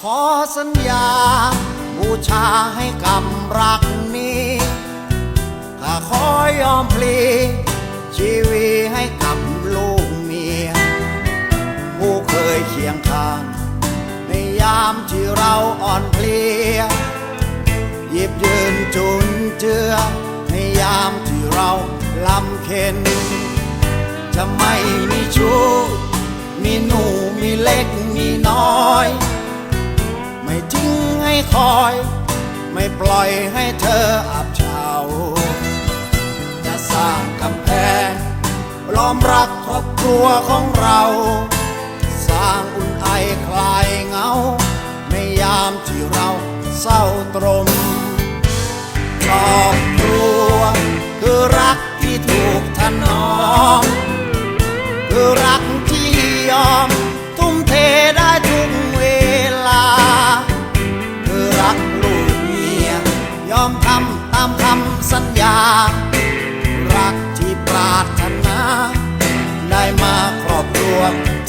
ขอสัญญา บูชาให้กำรักนี้ข้าขอยอมพลีชีวิตให้กับลูกเมีย ผู้เคยเคียงข้าง ในยามที่เราอ่อนเพลียหยิบยืนจุนเจือ ในยามที่เราลำเค็น จะไม่มีชู้มีหนูมีเล็กมีน้อย ไม่ทิ้งให้คอย ไม่ปล่อยให้เธออับเฉาจะสร้างกำแพงล้อมรักครอบครัวของเรา สร้างอุ่นไอคลายเงา ในยามที่เราเศร้าตรมครอบครัว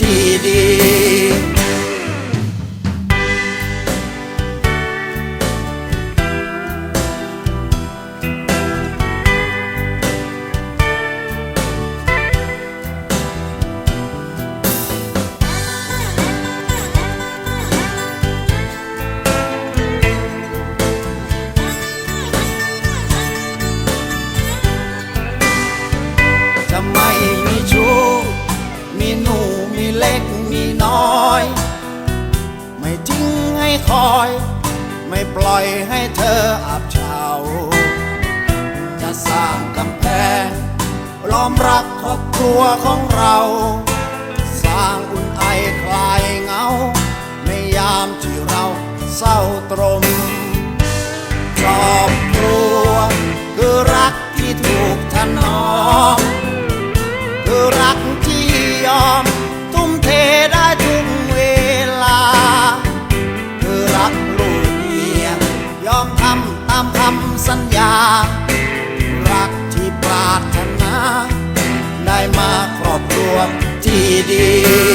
รัวที่ดี คอย ไม่ปล่อยให้เธออับเฉาจะสร้างกำแพงล้อมรักครอบครัวของเรา สร้างอุ่นไอคลายเหงา ในยามที่เราเศร้าตรงำสัญญา รักที่ปรารถนา ได้มาครอบครัวที่ดี